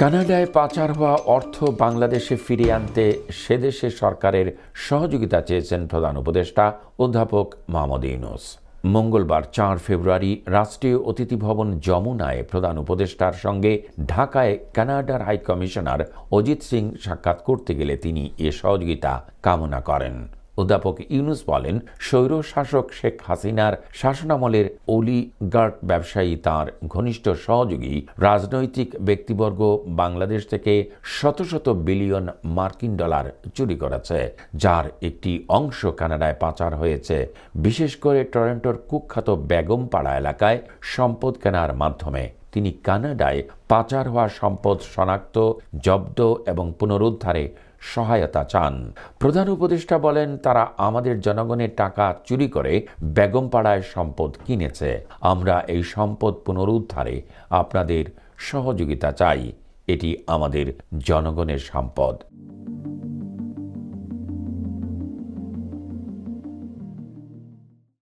কানাডায় পাচার হওয়া অর্থ বাংলাদেশে ফিরিয়ে আনতে সেদেশের সরকারের সহযোগিতা চেয়েছেন প্রধান উপদেষ্টা অধ্যাপক মোহাম্মদ ইউনুস। মঙ্গলবার চার ফেব্রুয়ারি রাষ্ট্রীয় অতিথি ভবন যমুনায় প্রধান উপদেষ্টার সঙ্গে ঢাকায় কানাডার হাই কমিশনার অজিত সিং সাক্ষাৎ করতে গেলে তিনি এ সহযোগিতা কামনা করেন। অধ্যাপক ইউনুস বলেন স্বৈর শাসক শেখ হাসিনার শাসনামলের অলিগার্ড ব্যবসায়ী তার ঘনিষ্ঠ সহযোগী রাজনৈতিক ব্যক্তিবর্গ বাংলাদেশ থেকে শত শত বিলিয়ন মার্কিন ডলার চুরি করেছে, যার একটি অংশ কানাডায় পাচার হয়েছে। বিশেষ করে টরেন্টোর কুখ্যাত বেগমপাড়া এলাকায় সম্পদ কেনার মাধ্যমে তিনি কানাডায় পাচার হওয়া সম্পদ শনাক্ত, জব্দ এবং পুনরুদ্ধারে সহায়তা চান। প্রধান উপদেষ্টা বলেন, তারা আমাদের জনগণের টাকা চুরি করে বেগমপাড়ায় সম্পদ কিনেছে। আমরা এই সম্পদ পুনরুদ্ধারে আপনাদের সহযোগিতা চাই। এটি আমাদের জনগণের সম্পদ।